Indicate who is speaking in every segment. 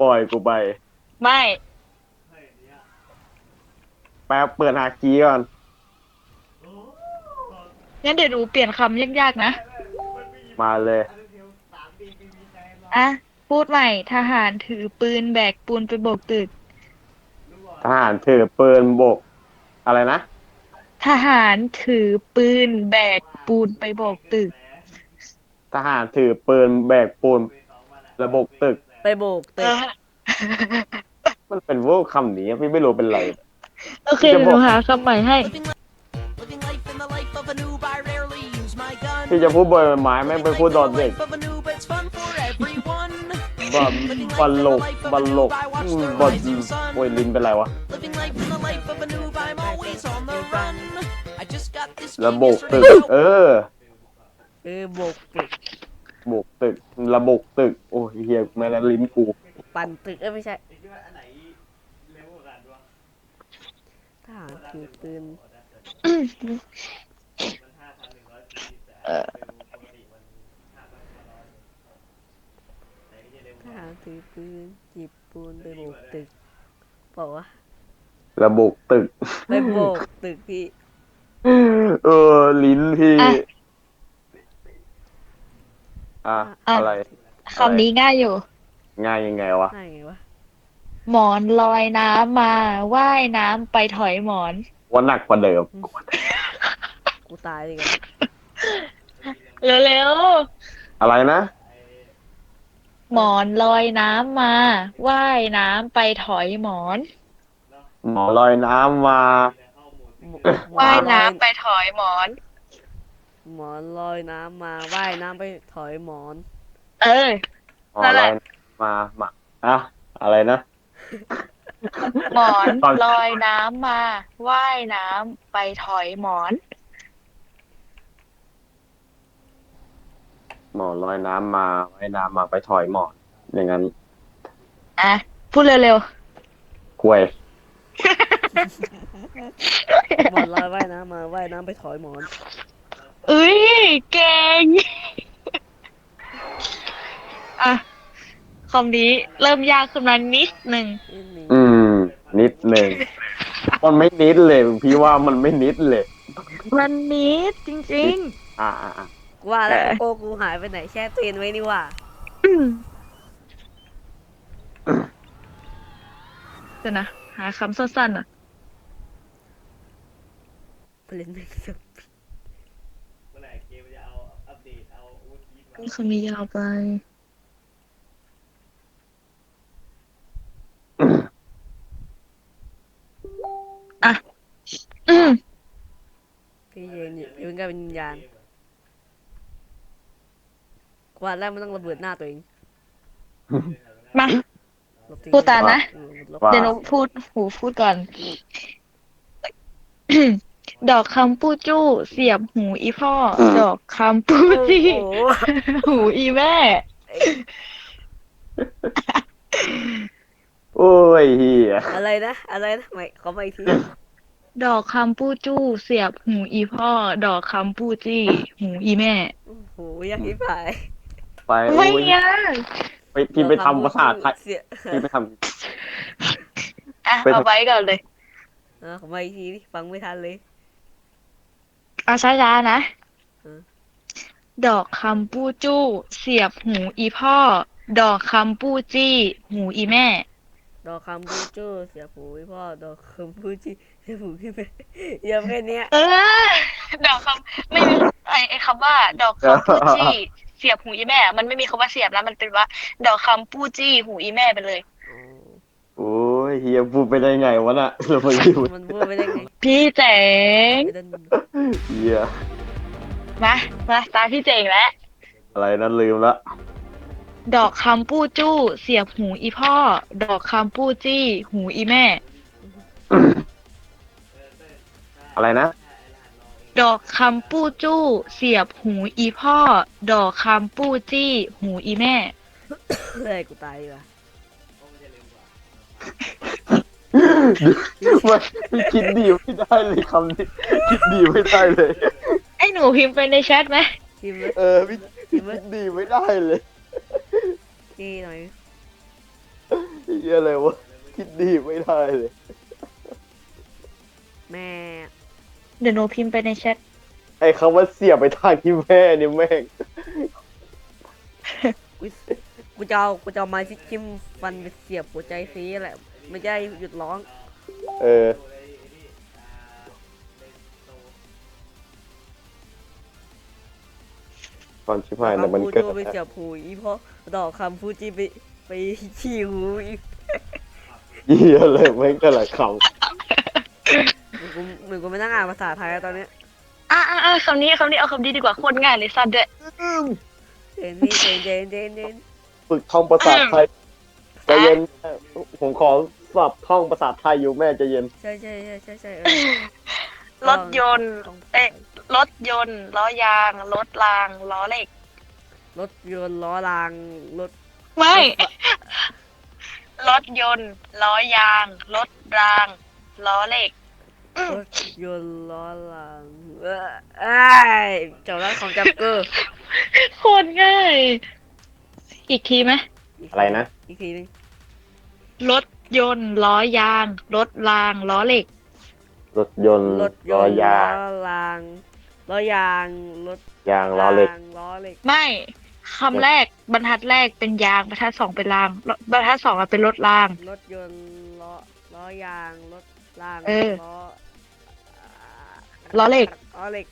Speaker 1: ปล่อยกูไป
Speaker 2: ไม่
Speaker 1: แป๊บเปิดหาคีย์ก่อน
Speaker 2: งั้นเดี๋ยวหนูเปลี่ยนคำยากๆนะ
Speaker 1: มาเลย
Speaker 2: อะ พูดใหม่ ทหารถือปืนแบกปูนไปโบกตึก
Speaker 1: ทหารถือปืนบก อะไรนะ
Speaker 2: ทหารถือปืนแบกปูนไปโบกตึก
Speaker 1: ทหารถือปืนแบกปูนระบบตึก
Speaker 3: ไปโบกตึ
Speaker 2: เอกอ
Speaker 1: มันเป็นเว่าคำนี้พี่ไม่รู้เป็นไร
Speaker 2: โอเคเดี๋ยวหนูหาคำใหม่ให้
Speaker 4: Living life in the life of a noob, I rarely use my gun.
Speaker 1: พี่จะพูดบนไม้ไม่งไปพูดดอนเด็ก
Speaker 4: Life of a noob, it's fun for everyone.
Speaker 1: บอลบอลลกบอลลกอืมบอลโอ้ยลิ้นเป็นไรวะ
Speaker 4: Living life in the life of a noob, I'm always on the run. I just got this
Speaker 1: ระ
Speaker 4: game
Speaker 1: บบตึก
Speaker 4: yesterday.
Speaker 1: เออ
Speaker 3: เออโบกตึก
Speaker 1: บกตึก ระบบตึก โอ้ยเฮียแม่งลิ้นกู
Speaker 3: ปั่นตึกเอ้ยไม่ใช่ทหารถือปืนทหารถือปืนจีบปูนไปโบกตึกบอกว่า
Speaker 1: ระบบตึก
Speaker 3: ไปโบกตึกพี่
Speaker 1: เออ ลิ้นพี่
Speaker 2: อะ
Speaker 1: อะ
Speaker 2: อะ
Speaker 1: อะไร
Speaker 2: คำนี้ง่ายอยู่
Speaker 1: ง่ายยังไงวะ
Speaker 3: ง่ายไงวะ
Speaker 2: หมอนลอยน้ำมาว่ายน้ำไปถอยหมอน
Speaker 1: ว่าหนักกว่าเดิม
Speaker 3: กูตายเลยกัน
Speaker 2: เร็ว
Speaker 1: อะไรนะ
Speaker 2: ๆหมอนลอยน้ำมาว่ายน้ำไปถอยหมอน
Speaker 1: หมอลอยน้ำมา
Speaker 3: หมอ
Speaker 2: ว่าย
Speaker 3: ลอ
Speaker 2: น้ำไปถอยหมอน
Speaker 3: หมอนลอยน้ำมาว่ายน้ำไปถอยหมอน
Speaker 2: เออ
Speaker 1: หมอ
Speaker 2: นั่นแห
Speaker 1: ลอ
Speaker 2: ละ
Speaker 1: ยมามาอะอะไรนะ
Speaker 2: หมอน
Speaker 1: ตอน
Speaker 2: ลอยน้ำมาว่ายน้ำไปถอยหมอน
Speaker 1: หมอลอยน้ำมาไว้น้ำมาไปถอยหมอนอย่างนั้น
Speaker 2: อะ พูดเร็ว
Speaker 1: ควย
Speaker 3: หมอนลอยว่ายน้ำมาว่ายน้ำไปถอยหมอน
Speaker 2: ๆ เอ้ย เก่ง อะ คำนี้เริ่มยากขึ้นมานิดหนึ่ง
Speaker 3: นิดนึง
Speaker 1: อืม นิดหนึ่งมันไม่นิดเลยพี่ว่ามันไม่นิดเลย
Speaker 2: มันนิดจริง
Speaker 1: อ่าอ่าอ่า
Speaker 3: กูว่าแล้ว
Speaker 2: เออ
Speaker 3: โกกูหายไปไหนแช่เตียนไว้นี่ว่า
Speaker 2: ๆ อืมเดี๋ยวนะ หาคำสั้นๆอะ
Speaker 3: เล่นไม่จบ
Speaker 2: คำนี้ยาวไป อะ อืม
Speaker 3: พี่ยืนอยู่ยืนกับวิญญาณกูว่าแล้วมันต้องระเบิดหน้าตัวเอง
Speaker 2: มา
Speaker 3: ลบทิ้ง
Speaker 2: พูดตามนะ
Speaker 3: เออลบ
Speaker 1: ว่า
Speaker 2: เดี๋ยวหนูพูดหูพูดก่อน ดอกคำปูจู้ เสียบหูอีพ่อดอกคำปูจี้
Speaker 3: โอ้โห
Speaker 2: หูอีแม่
Speaker 1: โอ้ยเฮีย
Speaker 3: อะไรนะอะไรนะไม่ขอมาอีกที
Speaker 2: ดอกคำปูจู้ เสียบหูอีพ่อ ดอกคำปูจี้ หูอีแม่
Speaker 3: โอ้โหอยากที่ผาย
Speaker 1: ไป
Speaker 2: ไม่
Speaker 1: โอ้ย
Speaker 2: ยาก
Speaker 1: ไปพี่ไปทำภาษาไทย
Speaker 3: เสีย
Speaker 1: พี่ไปท
Speaker 2: อะ
Speaker 1: ไปทำ
Speaker 2: เอาไว้ก่อนเลย
Speaker 3: เออขอมาอีกทีดิฟังไม่ทันเลย
Speaker 2: เอาช้าๆนะ
Speaker 3: อืม
Speaker 2: ดอกคำปูจู้ เสียบหูอีพ่อ ดอกคำปูจี้ หูอีแม่
Speaker 3: ดอกคำพูจู้เสียผูพี่พ่อดอกคำพูจีเสียผูพี่แม่เยี่ยมแค่เนี้ย
Speaker 2: เออ ดอกคำไม่มีไอไอคำว่า ดอกคำปูจี้ เสียบหูอีแม่ มันไม่มีคำว่าเสียบแล้วมันเป็นว่า ดอกคำปูจี้ หูอีแม่ไปเลย
Speaker 3: อ๋อำ
Speaker 1: โอ้ยเฮียพูดไปได้ไงวะน่ะเราไปอยู่
Speaker 3: มันพูดไปได้ไง
Speaker 2: พี่เจ๋ง
Speaker 3: ไม่ได้
Speaker 1: เฮีย
Speaker 2: มามาตาพี่เจ๋งแล้ว
Speaker 1: อะไรนั้นลืมละ
Speaker 2: ดอกคำปูจู้ เสียบหูอีพ่อ ดอกคำปูจี้ หูอีแม่
Speaker 1: อะไรนะ
Speaker 2: ดอกคำปูจู้ เสียบหูอีพ่อ ดอกคำปูจี้ หูอีแม่
Speaker 3: เลยกูตายดีกว่า
Speaker 1: มันพี่คิดดีไม่ได้เลยคำนี้ คิดดีไม่ได้เลย
Speaker 2: ไอ้หนูพิมพ์ไปในแชทไหม
Speaker 3: ทีม
Speaker 1: เออพี่พี่คิดดีไม่ได้เลย
Speaker 3: ที่หน่อย
Speaker 1: เหี้ยอะไรวะคิดดีไม่ได้เลย
Speaker 3: แม่
Speaker 2: เดี๋ยวหนูพิมพ์ไปในแชท
Speaker 1: ไอ้คำว่าเสียบไปทางที่แม่นี่แม่ง
Speaker 3: กู กูจะเอากูจะเอาไม้ที่จิ้มฟันไปเสียบหัวใจซีแหละ ไม่ใช่หยุดร้อง
Speaker 1: เออ ตอนชิบหายแต่มัน
Speaker 3: กู
Speaker 1: เกิด
Speaker 3: โจไปเสียบหูอีเพราะดอกคำฟูจิไปไปขี้หูอี
Speaker 1: เหี้ยเลยแม่งแต่ละค
Speaker 3: เหมือนกูเหมือนกูไม่นั่งอ่านภาษาไทยอะตอนเนี้ย
Speaker 2: อะอะอะคำนี้คำนี้เอาคำนี้ดีกว่าโคตรง่ายเลยสั้นด้วยำ
Speaker 3: เจนนี่เจนเจนเจนเจน
Speaker 1: ฝึกท่องภาษาไทยใจเย็นแม่ผมขอสอบท่องภาษาไทยอยู่แม่ใจเย็น
Speaker 3: ใช่ใช่ใช่ใช่ใช่เออ
Speaker 2: รถยนต์
Speaker 3: ต้อง
Speaker 2: เอ๊ะ รถยนต์ล้อยาง รถราง ล้อเหล็ก
Speaker 3: รถยนต์ล้อรางรถ
Speaker 2: ไม่ รถยนต์ล้อยาง รถราง ล้อเหล็ก
Speaker 3: รถยนต์ล้อรางเออไอ้ยเจ้าร้านของจับเกอร์
Speaker 2: โคตรง่าย อีกทีไหม
Speaker 1: อะไรนะ
Speaker 3: อีกทีหนึง
Speaker 2: รถยนต์ล้อยาง รถรางล้อเหล็ก
Speaker 1: รถยนต์
Speaker 3: รถย
Speaker 1: ล้อน
Speaker 3: ต์
Speaker 1: ยา
Speaker 3: ล้องรางล้อยางรถ
Speaker 1: ยางล้อเหล็ก
Speaker 3: รางล้อเหล็ก
Speaker 2: ไม่คำแรกบรรทัดแรกเป็นยางบรรทัดสองเป็นรางบรรทัดสองอะเป็นรถราง
Speaker 3: รถยนต์ล้อล้อยางรถราง
Speaker 2: เออ
Speaker 3: ล้อ
Speaker 2: ล้อเหล็ก
Speaker 3: ล้อเหล็ก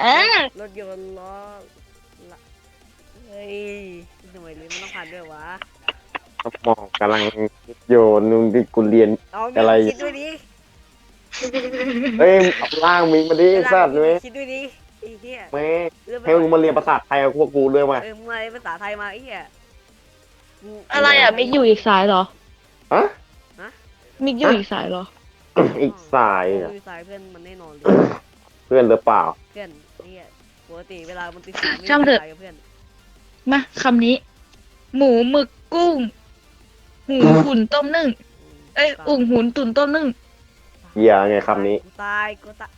Speaker 2: เออ
Speaker 3: รถยนต์ล้อละเฮ้ย ทำไมลิ้นมันต้องผ่านด้วยวะ
Speaker 1: สมองกำลังคิดอยู่นึงที่กูเรียน
Speaker 3: เอามี
Speaker 1: อะไร
Speaker 3: คิดด้วยดิ
Speaker 1: เอ้ยเอาล่างมิงมาดิไอ้สัตว์ไหม
Speaker 3: คิดด้วยดิไอ้เหี้ย
Speaker 1: แม่
Speaker 3: เรื่อง
Speaker 1: ให้มึงมาเรียนภาษาไทยกับพวกกูด้วยมา
Speaker 3: เออมึงมาเรียนภาษาไทยมาไอ้เหี้ยกู
Speaker 2: อะไรอะมิกอยู่อีกสายเหรอ
Speaker 1: ฮะ
Speaker 2: มิกอยู่อีกสายเหรอ
Speaker 1: อีกสาย
Speaker 3: กู
Speaker 1: อะ
Speaker 3: อยู่สายเพื่อนมันแน่นอนเลย
Speaker 1: เพื่อนหรือเปล่า
Speaker 3: เพื่อนไอ้เหี้ยปกติเวลามันติดสายไม่
Speaker 2: ช่างเถอะ
Speaker 3: สายกับเพื่อน
Speaker 2: มาคำนี้ หมูหมึกกุ้งหูหุ่นต้มนึ่ง เอ้ยอุ่งหุนตุ๋นต้มนึ่ง
Speaker 1: เหี้ยไงคำนี้
Speaker 3: กูตายกูตาย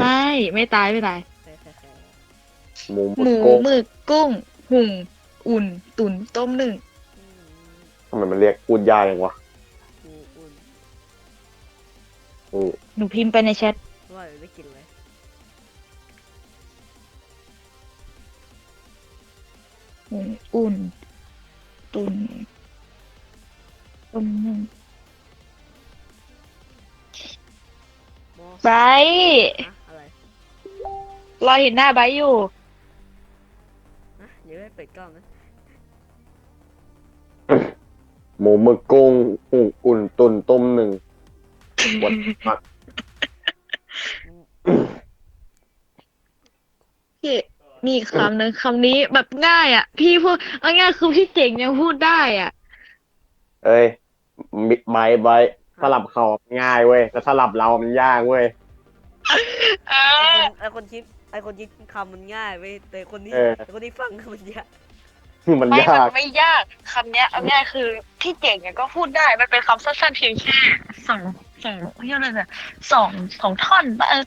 Speaker 2: ไม่ไม่ตายไม่ตาย
Speaker 3: แค่แค่แค่
Speaker 1: หมู
Speaker 2: หมู
Speaker 1: โกง
Speaker 2: หมึกกุ้ง หุ่งอุ่น ตุ๋นต้มนึ่ง
Speaker 3: อืม
Speaker 1: ทำไมมันเรียกพูดยากอย่างวะ
Speaker 3: กูอุ่น
Speaker 1: อือ
Speaker 2: หนูพิมพ์ไปในแชท หมูอุ่น ตุ๋นต้มนึ่ง
Speaker 3: มอส
Speaker 2: ไบรท์
Speaker 3: นะอะไร
Speaker 2: รอเห็นหน้าไบรท์อยู่
Speaker 3: นะเดี๋ยวให้เปิดกล้องนะ
Speaker 1: หมูหมึกกุ้งอุ่นอุ่นตุนต้มหนึ่งวัดมัก
Speaker 2: พี่ มีอีกคำหนึ่งคำนี้แบบง่ายอะ พี่พูดเอาง่ายคือพี่เจ๋งยังพูดได้อะ
Speaker 1: เอ้ยมิใบใบสลับเขาง่ายเว้ยแต่สลับเรามันยากเว้ย
Speaker 2: เอ
Speaker 3: ไอคนไอคนคิดไอคนคิดคำมันง่ายไปแต่คนที่
Speaker 1: เออ
Speaker 3: แต่คนที่ฟังมันยาก
Speaker 1: มัน
Speaker 2: ไม่
Speaker 1: ยา
Speaker 2: มั
Speaker 1: ก
Speaker 2: นไม่ยากคำเนี้ยเอาง่ายคือพี่เจ๋งเนี่ยก็พูดได้มันเป็นคำสั้นๆเพียงแค่สองสองเรียกอะไรนะสองสองท่อนปะเออ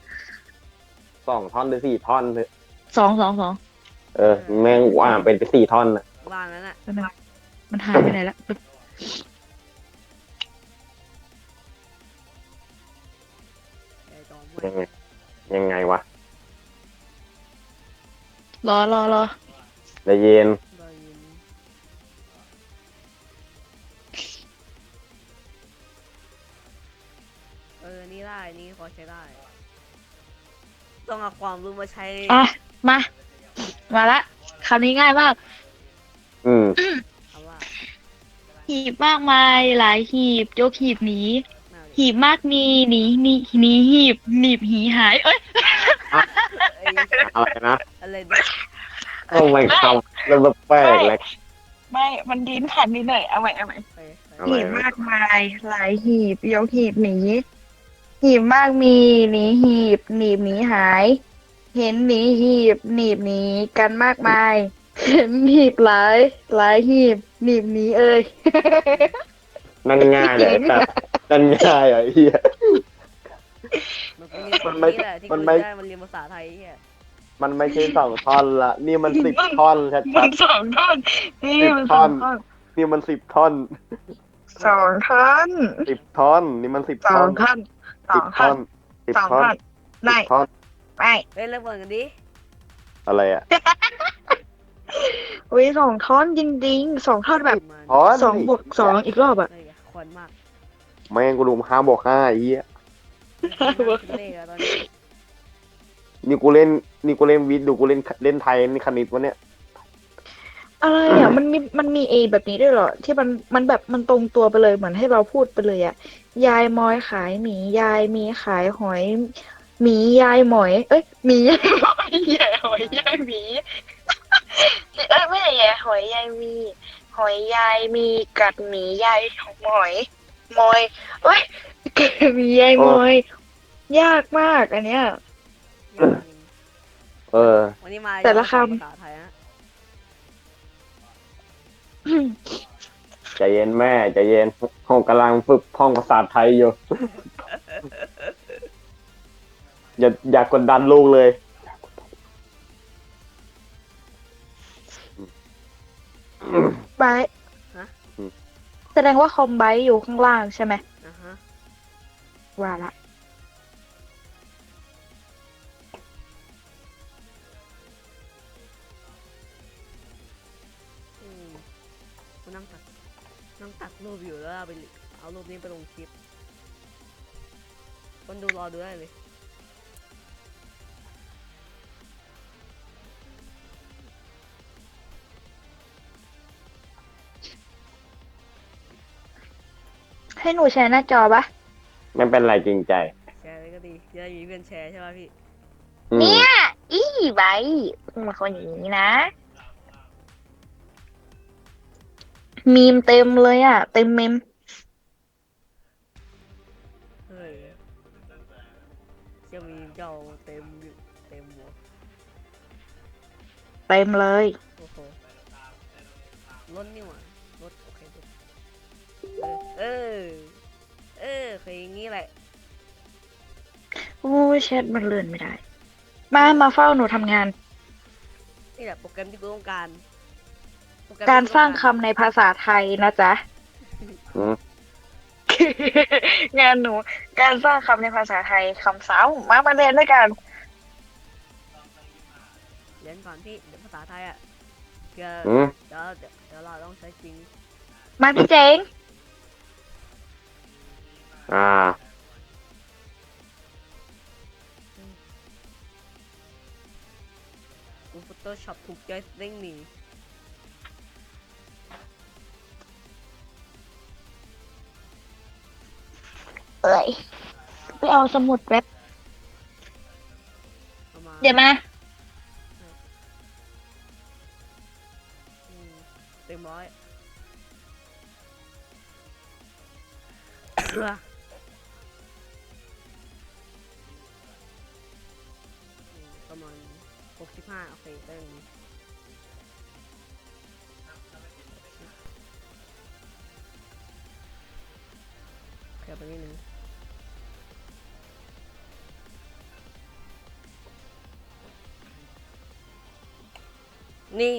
Speaker 1: สองท่อนหรือสี่ท่อนเถอะ
Speaker 2: สองสองสอง
Speaker 1: เออ แม่งว่าเป็นไปสี่ท่อนน่ะ
Speaker 3: ว่างนั้นอะ
Speaker 2: มันมันหายไปไหนละ
Speaker 3: ไอตอม
Speaker 1: ยั
Speaker 3: ไม่
Speaker 1: งไงยังไงวะ
Speaker 2: รอรอรอ
Speaker 1: ใจเย็น
Speaker 3: ได้ยินเออ นี่ได้ นี่พอใช้ได้ ต้องเอาความรู้มาใช้
Speaker 2: อะ มา มาละคำนี้ง่ายมาก
Speaker 1: อืม
Speaker 3: เอาว่า
Speaker 2: หีบมากมายหลายหีบยกหีบหนี
Speaker 3: ไม่เอาดิ
Speaker 2: หีบมากมีหนีหนีหนีหีบหนีบหีหาย เอ้ย
Speaker 3: เอ้ย
Speaker 1: อะไรนะ
Speaker 3: อะไรเนี่ย
Speaker 1: โอ้ไม่คำแล้วแปลกแหละ
Speaker 2: ไม่มันดิ้นผ่านนิดหน่อยเอาใหม่เอาใหม่
Speaker 3: ไปไป
Speaker 1: เอา
Speaker 2: หีบมากมาย หลายหีบยกหีบหนีหีบมากมีหนีหีบหนีบหนีหาย เห็นหนีหีบหนีบหนีกันมากมาย เห็นหีบหลายหลายหีบหนีบหนีเอ้ย
Speaker 1: นั่นง่ายเลยแต่นั่นง่ายอะไอ้เฮีย
Speaker 3: มันก็เรียน
Speaker 1: มันไม่
Speaker 3: นี่แหละที่
Speaker 1: มัน
Speaker 3: กู
Speaker 1: ไม่
Speaker 3: ได้มันเรียนภาษาไทยเฮีย
Speaker 1: มันไม่ใช่สองท่อนละ นี่มันสิบท่อนชั
Speaker 2: มัน
Speaker 1: ด
Speaker 2: สองท่อนนี่มัน
Speaker 1: ท่
Speaker 2: สอ
Speaker 1: องน
Speaker 2: ท่อน
Speaker 1: นี่มันสิบท่อน
Speaker 2: สองท่อน
Speaker 1: สิบท่อน นี่มันสิบ
Speaker 2: สอ
Speaker 1: ท่องน
Speaker 2: ท่อนสอ
Speaker 1: สิ
Speaker 2: ง
Speaker 1: บ
Speaker 2: ท่
Speaker 1: ท่
Speaker 2: อ
Speaker 1: อนนสิบ
Speaker 2: สอง
Speaker 1: ท่อน
Speaker 2: ท่อนไม่
Speaker 1: สิบท่อน
Speaker 2: ไม่
Speaker 3: เล่นเล่นบอลกันดิ
Speaker 1: อะไรอะ
Speaker 2: อุ้ยสองท่อนจริงๆสองท่อนแบบ
Speaker 3: มัน
Speaker 1: ท่อน
Speaker 2: สองบวกสองอีกรอบอะ
Speaker 3: เฮ้ยควันมาก
Speaker 1: แม่งกูรวมห้าบวกห้าไอ้เหี้ย
Speaker 3: เลขอะตอนนี้
Speaker 1: นี่กูเล่นนี่กูเล่นวิทย์ดูกูเล่นเล่นไทยนี่คณิตวะเนี่ย
Speaker 2: อะไรอะมันมีมันมีเอแบบนี้ด้วยเหรอ ที่มันมันแบบมันตรงตัวไปเลยเหมือนให้เราพูดไปเลยอะ ยายมอยขายหมียายมีขายหอย หมียายหมอย เอ้ยหมียายหอยยายหอยยายหมีเอ้ยไม่ใช่ยายหอยยายมี หอยยายมีกัดหมียายหมอยมอยเอ้ยกัดหมียายมอย ยากมากอันเนี้ย
Speaker 1: เออ
Speaker 3: วันนี้มา
Speaker 2: แต่ละคำ
Speaker 3: ภาษาไทยฮะ
Speaker 1: ใจเย็นแม่ใจเย็นห้องกำลังฝึกท่องภาษาไทยอยู่ อย่าอย่ากดดันลูกเลย
Speaker 2: ไบร์ทแสดงว่าคอมไบต์อยู่ข้างล่างใช่ไหม
Speaker 3: อะฮะ
Speaker 2: ว่าละ
Speaker 3: อืมกูนั่งตัดนั่งตัดรูปอยู่แล้วเอาไปเอารูปนี้ไปลงคลิปคนดูรอดูได้เลย
Speaker 2: ห้หนูแชร์หน้าจอปะ
Speaker 1: ไม่เป็นไรจริงใจ
Speaker 3: แชร์เลยก็ดีจะได้มีเพื่อนแชร์ใช่ไหมพี่
Speaker 1: อืม
Speaker 2: เนี่ยอีไบร์ทมาคนอย่างนี้นะ มีมเต็มเลยอะ เต็มเมม
Speaker 3: เฮ้ยจะมีเจ้าเต็มอยู่เต็มหัว
Speaker 2: เต็มเลย
Speaker 3: โอ้โหรถนี่หว่ารถโอเครถเออเออเออเคยอย่างงี้แหละ
Speaker 2: โอ้ยแชทมันเลื่อนไม่ได้ มามาเฝ้าหนูทำงาน
Speaker 3: นี่แหละโปรแกรมที่กูต้องการโปแม
Speaker 2: การ
Speaker 3: ที่
Speaker 2: สร้าง
Speaker 3: ต้อง
Speaker 2: คำในภาษาไทยนะจ๊ะ
Speaker 1: อืม
Speaker 2: งานหนู การสร้างคำในภาษาไทยคำสาวมามาเรียนด้วยกัน
Speaker 3: เรียนก่อนพี่เดี๋ยวภาษาไทยอะเดี๋ยว
Speaker 1: อืม
Speaker 3: เดี๋ยวเดี๋ยวเดี๋ยวเราต้องใช้จริง
Speaker 2: มาพี่เจ๋ง
Speaker 1: อ่า
Speaker 3: กู Photoshop ถูกใจเร่งหนี
Speaker 2: เอ้ยไปเอาสมุดแป๊บ
Speaker 3: ประมาณ
Speaker 2: เดี๋ยวมา
Speaker 3: อืมเต็มร้อย ประมาณ 65 โอเคได้อย่างนี้เดี๋ยไปนิดนึงนี่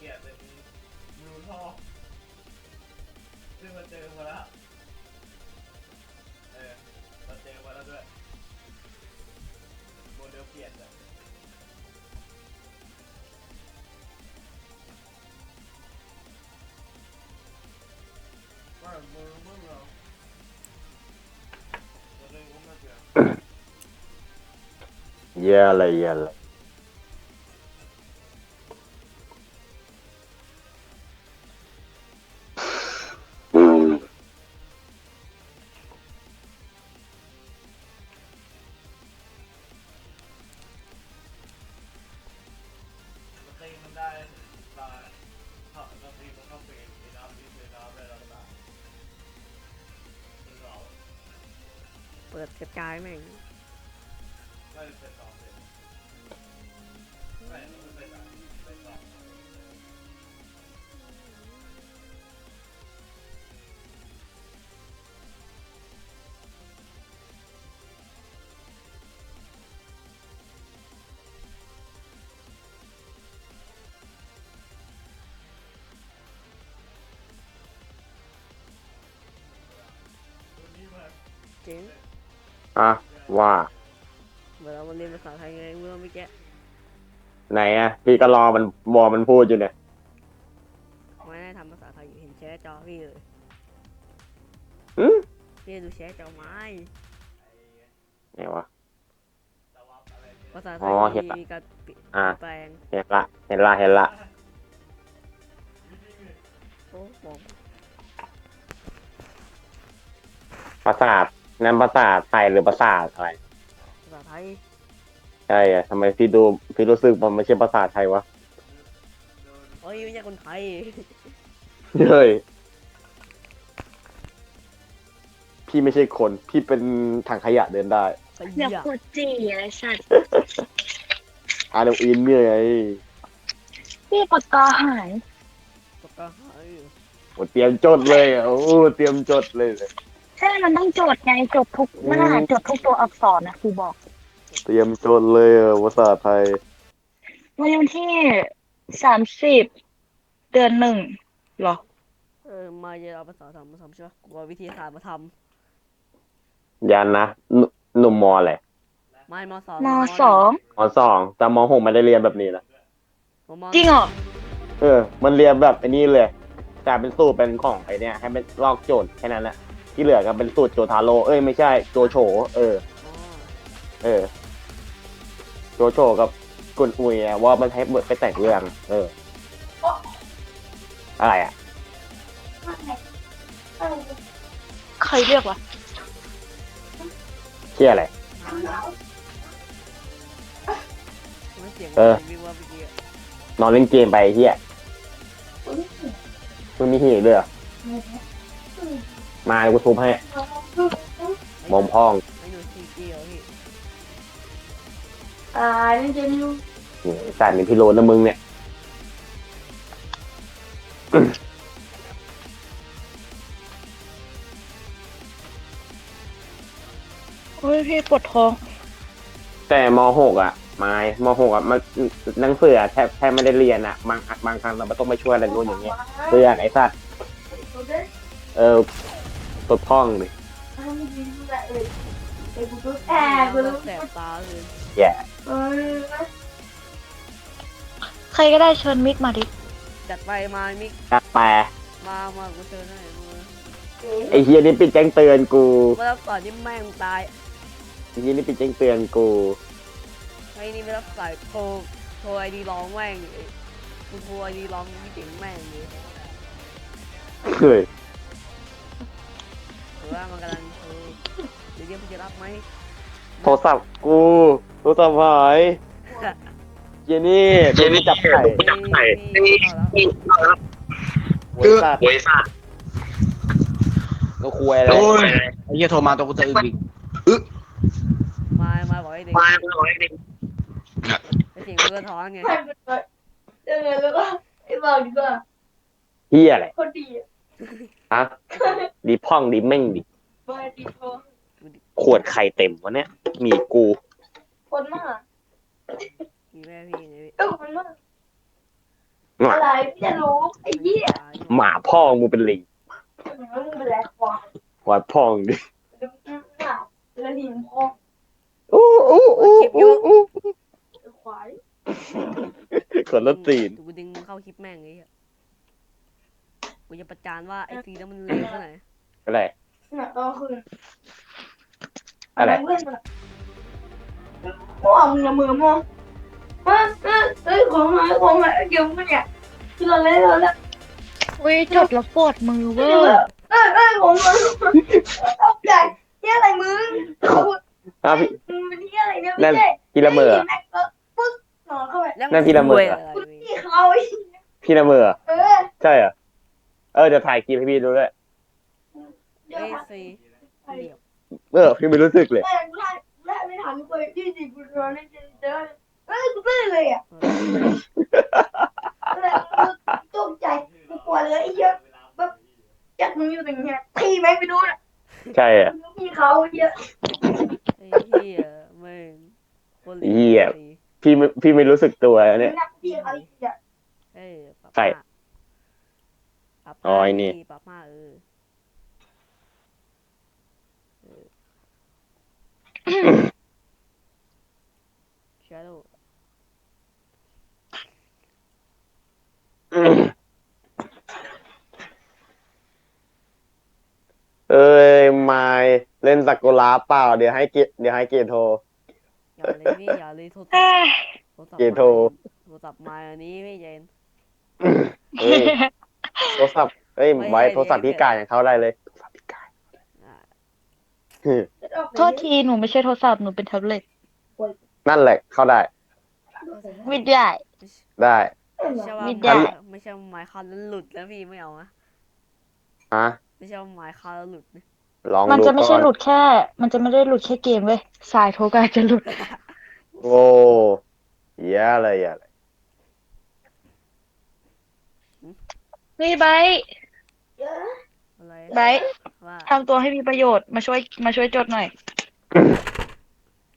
Speaker 5: เปลี่ยนเป็นบลูท่อซึ่งเราเจอมาแล้ว เออเราเจอมาแล้วด้วยโมเดลเปลี่ยนอะว่าโมเดลเมื่อเราเราเลยว่ามันเปลี่ยน
Speaker 1: เย่อะไรอะไเฟ
Speaker 5: รมน้ำได้แล้วตาเป็นเรา
Speaker 3: เปิปิดกระจายแม่ง
Speaker 5: ไม่เองเป็นไม่มันเป็นแบบเป็นสอง
Speaker 3: เจ๋ง
Speaker 1: อะว่า
Speaker 3: เมื่อเรามาเรียนภาษาไทยไงเมื่อไม่แกะ
Speaker 1: ไหนอะ พี่ก็รอมันบอมันพูดอยู่เนี่ย
Speaker 3: ไม่ได้ทำภาษาไทยอยู่เห็นแชร์จอพี่เลย
Speaker 1: อืม
Speaker 3: พี่ดูแชร์จอไม้
Speaker 1: ไหนวะ
Speaker 3: ภาษาไท
Speaker 1: อ๋
Speaker 3: ย
Speaker 1: อเห็นละ
Speaker 3: มีการเปลี่ยน
Speaker 1: อะ
Speaker 3: แปลง
Speaker 1: เห็นละเห็นละเห็นละ
Speaker 3: โอ้บอก
Speaker 1: ภาษาท นั้นภาษาไทยหรือภาษาอะไร
Speaker 3: ภาษาไทย
Speaker 1: ใช่อะทำไมพี่ดูพี่รู้สึกมันไม่ใช่ภาษาไทยวะ
Speaker 3: โอ้ยไม่ใช่คนไทย
Speaker 1: เฮ้ย พี่ไม่ใช่คน พี่เป็นถังขยะเดินได้
Speaker 3: ไอ้
Speaker 2: อยาก
Speaker 3: เหี้ย
Speaker 2: กดจีอะไรสัตว์
Speaker 1: อาร์เดอินเนี่ยไง
Speaker 2: พี่ปากกาหาย
Speaker 3: ปากกาหาย
Speaker 1: โอ้เตรียมจดเลยอะโอ้เตรียมจดเลย
Speaker 2: ใช่มันต้องจดไงจดทุกหน้าจดทุกตัวอักษรนะครูบอก
Speaker 1: เตรียมจดเลยอะภาษาไทย
Speaker 2: วันที่สามสิบเดือนหนึ่งเหรอ
Speaker 3: เออมาจะเอาภาษาทำมาทำใช่ปะกูเอาวิธีศาสตร์มาท
Speaker 1: ยันนะหนุหนุ่มมออะไรำ
Speaker 3: ไม่มสอง
Speaker 2: มสอง
Speaker 1: มสองแต่มหกไม่ได้เรียนแบบนี้นะ
Speaker 3: มม
Speaker 2: จริงเหรอ
Speaker 1: เออ มันเรียนแบบไอ้นี่เลยแต่เป็นสูตรเป็นของไอ้เนี่ยให้เป็นลอกโจทย์แค่นั้นแหละ ที่เหลือก็เป็นสูตรโจทาโร่เอ้ยไม่ใช่โจโฉเออ
Speaker 3: อ๋อ
Speaker 1: เออ โจโฉกับกุนอุยอะว่ามันให้บทไปแต่งเรื่อง เออ อะไรอะ
Speaker 2: ใครเรียกวะ
Speaker 1: เที่ยอะไร
Speaker 3: ไม่เสียง
Speaker 1: เออ
Speaker 3: วิวว่าเมื่อกี้อะ
Speaker 1: นอนเล่นเกมไปไอ้เฮียมึงมีหีด้วยเหรอ มาเดี๋ยวกูทุบให้มอมพอง
Speaker 3: ไม่อยู่ซีเกียวพี่
Speaker 2: อ่าเล่นเกมอยู่
Speaker 1: นี่สัตว์มีพิโรนนะมึงเนี่ย
Speaker 2: โอ้ยพี่ปวดท้อง
Speaker 1: แต่มหกอะไม้มหกอะมันหนังสืออะแทบแทบไม่ได้เรียนอะ บางบางครั้งเราต้องไปช่วยอะไรนู่นอย่างเงี้ยเพื่อนไอ้สัตว์เออ ตดพ่องดิ
Speaker 2: แอบกูรู้
Speaker 3: แสบตาเลย
Speaker 1: แย่
Speaker 2: ใครก็ได้เชิญมิกมาดิ
Speaker 3: จัดไปมามิก
Speaker 1: จัดแปร
Speaker 3: มา มากูเจอหน่อยมึง
Speaker 1: ไอ้เฮียนี่ปิดแจ้งเตือนกู
Speaker 3: เมื่อรับสายนี่แม่งตาย
Speaker 1: ไอเฮียนี่ปิดแจ้งเตือนกู
Speaker 3: ไอนี่ไม่รับสายโทรโทรไอดีร้องแม่งกูโทรไอดีร้องพี่เจ๋งแม่งเลย
Speaker 1: เฮ้ย
Speaker 3: หรือ ว่ามันกำลังโทรเดี๋ยวเดี๋ยวพี่จะรับไหม
Speaker 1: โทรศัพท์กูโทรศัพท์หายเฮียนี่โดนจับไข่
Speaker 3: จับไข่เข้าแล้ว
Speaker 1: เว้ยสัตว์ก็คุยอะไร
Speaker 6: โอ้ยไอ้เหี้ยโทรมาตัวกูจะอึกอีก
Speaker 3: มามาบอกให้เด็ก
Speaker 6: มาบอกให้เด็ก
Speaker 3: ไอ้เสียงเพื่อนท้อนไง
Speaker 2: เออแล้วก็ไอ้บอกดีกว่า
Speaker 1: เฮียอะไร
Speaker 2: คนดี อะ
Speaker 1: ฮะดีพ่องดีเม่งดิ
Speaker 2: บอยดีพอ
Speaker 1: ขวดไข่เต็มวะเนี่ยมีกู
Speaker 2: คนมาก
Speaker 3: มีแม่พี่ไงพี่
Speaker 2: เออคนมากอะไรพี่จะรู้ไอ้เหี้ย
Speaker 1: หมาพ่องมึงเป็นลิง
Speaker 2: มึงเป็นไรควาย
Speaker 1: ควายพ่องดิ
Speaker 2: แล้วดินพ่อ
Speaker 1: อู้อู้อู้อู้อู้
Speaker 2: ควาย
Speaker 1: ขนรถตีน
Speaker 3: กูดึงมึงเข้าคลิปแม่งไอ้เหี้ย กูจะประจานว่าไอ้ซีนั้นมันเลวแค่ไหน
Speaker 1: อะไร
Speaker 2: น่ะก็คือ
Speaker 1: อะไร
Speaker 2: เพื่อนมันพ่อมึงละมือมั่วเฮ้ยเฮ้ยเฮ้ยของหายของหายเดี๋ยวมันเนี่ยที่เราเล่นเราเล่น
Speaker 7: อุ้ยจดแล้วปวดมือเวอ
Speaker 2: เออ
Speaker 7: ร์
Speaker 2: เอ้ยเอ้ยของมันตกใจที่อะไรมึง
Speaker 1: อ้าวพี่
Speaker 2: มึงเป็นที่อะไรเนี่ย
Speaker 1: นั่
Speaker 2: ไม่
Speaker 1: น
Speaker 2: ใช่
Speaker 1: พี่ละเมอ
Speaker 2: แม็กก็ปึ๊กนอนเข้าไป
Speaker 3: แล้ว
Speaker 1: นั่นพี่ละเมอ
Speaker 3: คุยอะไร
Speaker 2: ปึ๊ก
Speaker 3: พี่
Speaker 2: ที่เขาไอ้
Speaker 1: พี่ละเมอ
Speaker 2: เออ
Speaker 1: ใช่เหรอเออเดี๋ยวถ่ายคลิปให้พี่ดูด้วย
Speaker 2: เดี๋ยว
Speaker 3: ไอ้
Speaker 2: ค่ะ
Speaker 3: ซีเดี๋ยว
Speaker 1: เออพี่ไม่รู้สึกเลย
Speaker 8: แม่งไล่ไล่ไม่ทันกูเลยยี่สิบกูนอนเล่นเจอเอ้ยกูไม่เลยอะแล้วตกใจกูกลัวเลยไอ้เหี้ยแบบจัดมึงอยู่ตรงเนี้ยพี่แม่งไปดูน่ะ
Speaker 1: ใช่อะ
Speaker 8: พี่เขาไอ้เหี้ย
Speaker 3: ไอ้เหี้ยแม่งโคตร
Speaker 1: เหี้ยพี่ไม่พี่ไม่รู้สึกตัวเนี่ย
Speaker 8: นักพี่เขาไอ้เหี้ย
Speaker 3: เออปรับ
Speaker 1: ใส่
Speaker 3: มา ปรับ
Speaker 1: อ๋อไอ้นี่
Speaker 3: ปรับมาเออเออเชาโด
Speaker 1: เอ้ยไม่เล่นสักกุลาเปล่า เดี๋ยวให้เกเดี๋ยวให้เกโทร
Speaker 3: อย่าเลยพี่อย่าเลยโทรศัพ
Speaker 2: เอ้
Speaker 3: ท์
Speaker 2: ย
Speaker 3: โทรศัพท์
Speaker 1: เกโทร
Speaker 3: โทรศัพท์มาอันนี้พี่เจน
Speaker 1: เฮ้ย โทรศัพท์เฮ้ย
Speaker 3: ไม่
Speaker 1: ไว้
Speaker 3: ให้
Speaker 1: โทรศัพท์พี่กายอย่างเขาได้เลยโทรศัพท์พี่กาย
Speaker 3: อ่า
Speaker 2: โทษทีหนูไม่ใช่โทรศัพท์หนูเป็นแท็บเล็ต
Speaker 1: นั่นแหละเข้าได้
Speaker 2: ไม่ได้
Speaker 1: ได้
Speaker 3: ไม่ใช่ว่า
Speaker 2: ไม่
Speaker 3: ไม
Speaker 2: ได้
Speaker 3: ไม่ใช่ว่าไม้คาแล้วหลุดแล้วพี่ไม่เอานะ
Speaker 1: ฮะ
Speaker 3: ไม่ใช่ว่าไม้คาแล้วหลุดนะ
Speaker 1: ลอง
Speaker 2: มัน
Speaker 1: ดู
Speaker 2: จะไม่
Speaker 1: ก่
Speaker 2: ใช่
Speaker 1: อน
Speaker 2: หลุดแค่ มันจะไม่ได้หลุดแค่เกมเว้ยสายโทรก็อาจจะหลุด
Speaker 1: โอ้แย่เลยแย่เลย
Speaker 2: นี่ไบร์ท
Speaker 3: อะไร
Speaker 2: ไบร์ท
Speaker 3: ว่า
Speaker 2: ทำตัวให้มีประโยชน์มาช่วยมาช่วยจดหน่อย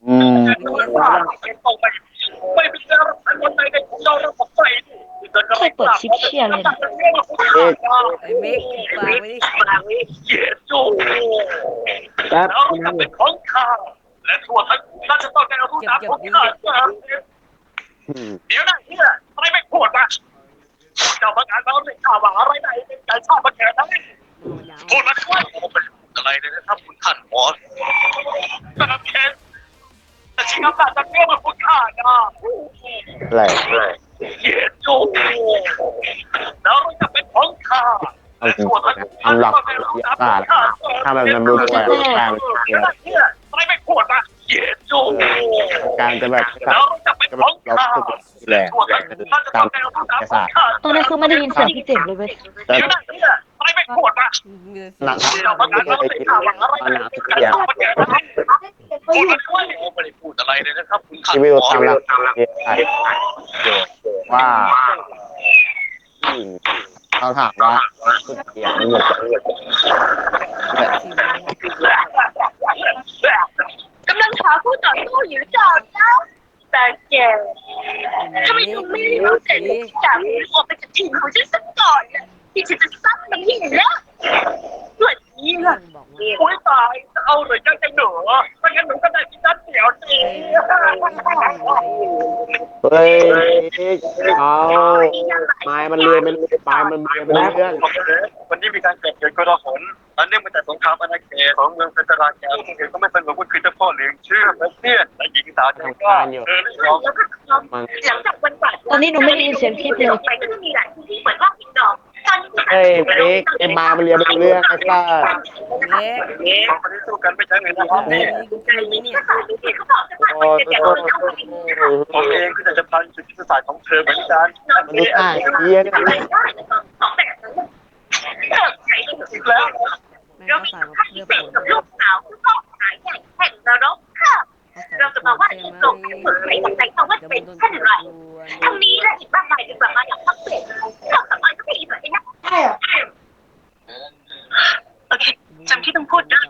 Speaker 1: อืม
Speaker 3: ไอ้เหี้ย
Speaker 2: ใครเปิดคลิปเชียร์เลยนะ
Speaker 1: เอ๊ะ
Speaker 3: ไอ้เมกฝากไว้ดิ
Speaker 1: แป๊บ
Speaker 6: ของข้าและทั่วทั้งน่าจะต้องการเอาทุก
Speaker 3: เก็บ
Speaker 6: ตาม
Speaker 3: เก็บ
Speaker 6: ของ
Speaker 3: ดี
Speaker 6: ข้า
Speaker 1: อืม
Speaker 6: เดี๋ยวนะเฮียอะไรไม่พูดมา เจ้าประกาศมาเป็นข่าวว่าอะไรไหนเป็นการชาติประกาศนั้น
Speaker 3: มันยาว
Speaker 6: พูดมาด้วยผมเป็นอะไรเลยนะครับคุณท่านหมอนะครับแค่แต่ชิงอำนาจจากเรื่องมาคุณข้านะ
Speaker 1: อะไร
Speaker 6: เหี้ยโจ้แล้วมันจะเป็นของข้า
Speaker 1: เอาจริงๆทำหลักเยอะมากถ้าแบบมันรู้ตัวกลาง
Speaker 6: เดี๋ยวนะเฮียอะไรไม่พูดมา เหี้ยโจ้
Speaker 1: การจะแบบ
Speaker 6: แล้วมันจะเป็น
Speaker 1: จะ
Speaker 6: ข
Speaker 1: แบ
Speaker 6: อบง
Speaker 1: เรา
Speaker 6: ข้า
Speaker 1: ฝึกแรง
Speaker 6: ทั่วทั้งน่าจะ
Speaker 1: ตา
Speaker 6: ต้อ
Speaker 1: ม
Speaker 6: งการเอาทุกตาม
Speaker 1: เอก
Speaker 6: ขอ
Speaker 1: สางร
Speaker 6: ข้า
Speaker 2: ตอนนี้คือไม่ได้ยินเสียงพี่เจ๋งเลยเว้ย
Speaker 1: แต่
Speaker 6: เดี๋ยวนะเฮียอะไรไม่พูดมา
Speaker 3: เงิน
Speaker 1: หนัก
Speaker 3: เสีย
Speaker 6: เจ้าประกาศมาเป็นข่าวว่าอะไรไหนเป็นการชาติประกาศนั้น
Speaker 8: เขาอยู่
Speaker 6: ไม่ได้พูดอะไรเลยนะครับคุณท่าน
Speaker 1: ที่ไม่รู้ตามหลักเกณฑ์ว่าผู้หญิงเขาถามว่าสุดเกียรติหมด
Speaker 8: กำลังหาผู้ต่อสู้อยู่จ้าจ้าแต่แกทำไมถึงไม่รู้เสร็จจากออกไปจากทีมของฉันสักก่อนนะที่ฉันจะซัดมันที่แล้ววันนี้ล่ะ
Speaker 6: โอ้ยตายจะเอาหรือยังจะหนูไม่งั้นหนูก็ได้กินน้ำเสียวสิ
Speaker 1: เฮ้ยเอาไม้มันเรียนเป็นไม้มันเรียนเป็นเรื่อง
Speaker 6: ของเมืองเพชรราชาผู้เห็นก็ไม่สงบก็คือเจ้าพ่อเหลืองชื่อและเพื่อนและหญิงสาวใจกล้าเออได้ลอ
Speaker 1: ม
Speaker 8: หลังจากวันก่อน
Speaker 2: ตอนนี้หนูไม่ได้ยินเสียงพี่เลย
Speaker 8: ไปก็จะมีหลายพื้นที่เปิดรอบปิดดอกตอนนี้
Speaker 1: เฮ้ยเบ๊กไอ้ไม้มันเรียนเรื่องไอ้กล้า
Speaker 3: เล็ก
Speaker 6: สองคนนี้สู้กันไม่ใช่เงินนะครับ
Speaker 3: เฮ้ยกูเคยไหมเนี่ย
Speaker 8: เขาบอกจะ
Speaker 1: โอ้
Speaker 8: มา
Speaker 1: โห
Speaker 8: เดี๋ย
Speaker 6: ผมเองก็จะจะพันจุดยุทธศาสตร์ของเธอเหมือนกัน
Speaker 1: มันรู้อ่านเยี่ย
Speaker 8: สองแบบนั้น
Speaker 6: อีกแล้ว
Speaker 8: เรา
Speaker 3: ก็
Speaker 8: มี
Speaker 3: ใส่
Speaker 8: คุ
Speaker 3: มา
Speaker 8: ณพิ
Speaker 3: เพื่อ
Speaker 8: เศ
Speaker 3: ผ
Speaker 8: ษ
Speaker 3: ล
Speaker 8: กับลูกสาวผู้ต้องหาใหญ่แห่งนรกค่ะ เราจะมาว่าอีกโลกเปิดเผยจากใจเขาว่า
Speaker 3: เดี๋ยว
Speaker 8: เป็
Speaker 3: มัน
Speaker 8: น
Speaker 3: โดน
Speaker 8: เช่นไร
Speaker 3: กวน
Speaker 8: ทั้งนี้และอีกมากมายจะกลับมาอย่างพักเปลี่ยนเราสามารถก็ไม่ดีเหมือนกันนะใช่เหรอโอเคจำที่ต้องพูดนะ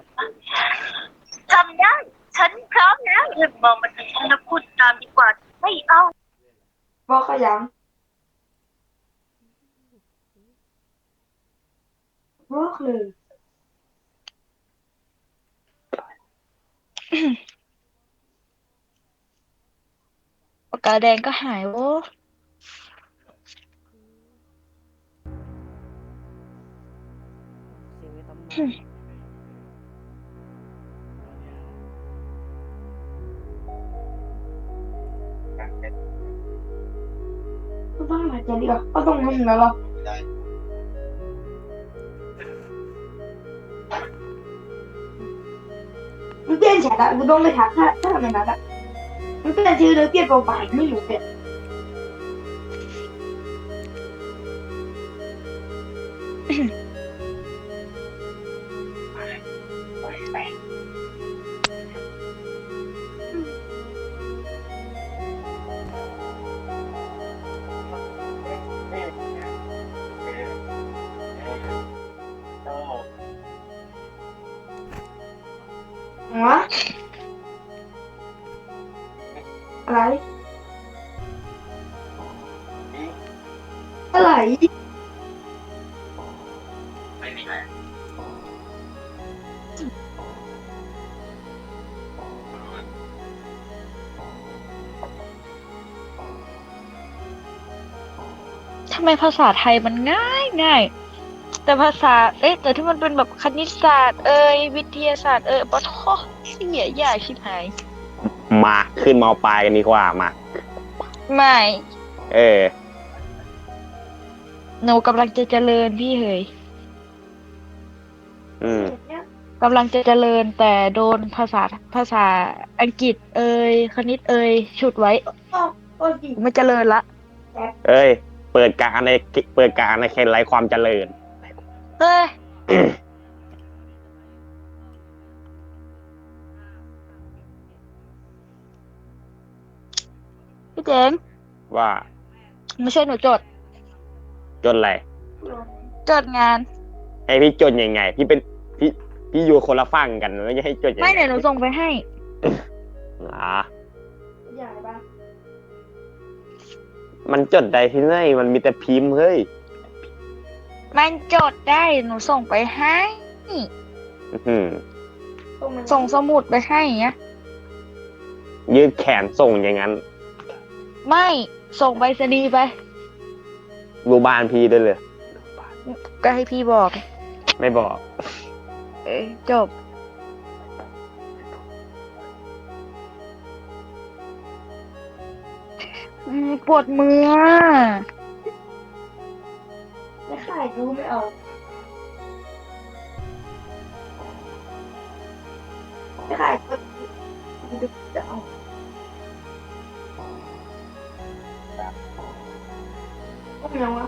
Speaker 8: จำได้ ฉันพร้อมแล้วเริ่มมองมันฉันแล้วพูดตามดีกว่า ไม่เอาบอกขยังบอกเลย
Speaker 2: ปากกาแดงก็หายโว้
Speaker 3: เสียงไม่ต้องมา
Speaker 8: ก็ต้องหายใจดีกว่าก็ต้องนั่งแล้วหรอ 你变起来了，你都没啥看，看没啥看，你变起来变狗把你有变。 ทำไม
Speaker 2: ภาษาไทยมันง่ายง่ายแต่ภาษา เอ๊ะ แต่ที่มันเป็นแบบคณิตศาสตร์ เอ่ยวิทยาศาสตร์ เอ่ยปะโทเสียยากชิบหาย
Speaker 1: มาขึ้นมอปลายกันดีกว่ามา
Speaker 2: ไม่
Speaker 1: เออ
Speaker 2: หนูกำลังจะเจริญพี่เฮย
Speaker 1: อืม
Speaker 2: กำลังจะเจริญแต่โดนภาษาภาษาอังกฤษ เอ่ยคณิตเอ่ยฉุดไว้ไม่เจริญละ
Speaker 1: เอ้ย เปิดการในเปิดการในเคนไรความเจริญ
Speaker 2: เฮ้ย พี่เจ๋ง
Speaker 1: ว่า
Speaker 2: ไม่ใช่หนูจด
Speaker 1: จนอะไร
Speaker 2: จดงาน
Speaker 1: ให้พี่จนยังไง พี่เป็นพี่พี่อยู่คนละฝั่งกันแล้วจะให้จนยังไง
Speaker 2: ไม่เดี๋ยวหนูส่งไปให้
Speaker 1: อ่า มันจดได้ที่ไหนมันมีแต่พิมพ์เฮ้ย
Speaker 2: มันจดได้หนูส่งไปให้
Speaker 1: อื้อหือ
Speaker 2: ส่งสมุดไปให้อย่างเงี้ย
Speaker 1: ยืดแขนส่งอย่างนั้น
Speaker 2: ไม่ส่งไปสนีย์ไป
Speaker 1: ดูบ้านพี่ด้วยเลย
Speaker 2: ก็ให้พี่บอก
Speaker 1: ไม่บอก
Speaker 2: เอ้ยจบ อืมปวดมือ
Speaker 7: ไม่ขายดูไม่เอาไม่ขายก็ดูจะเอาก็ยังวะ